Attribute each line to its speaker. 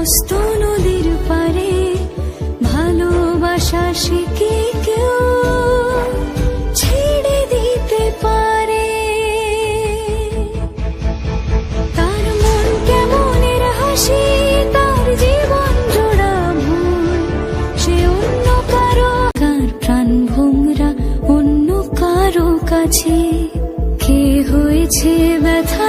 Speaker 1: হস্ত নদীর পারে ভালোবাসা কি কেউ ছেড়ে দিতে পারে? তার মন কেমনের হাসি, তার জীবন জোড়া ভুল। সে অন্য কারও কার প্রাণ ভোমরা অন্য কারও কাছে। কে হয়েছে ব্যথা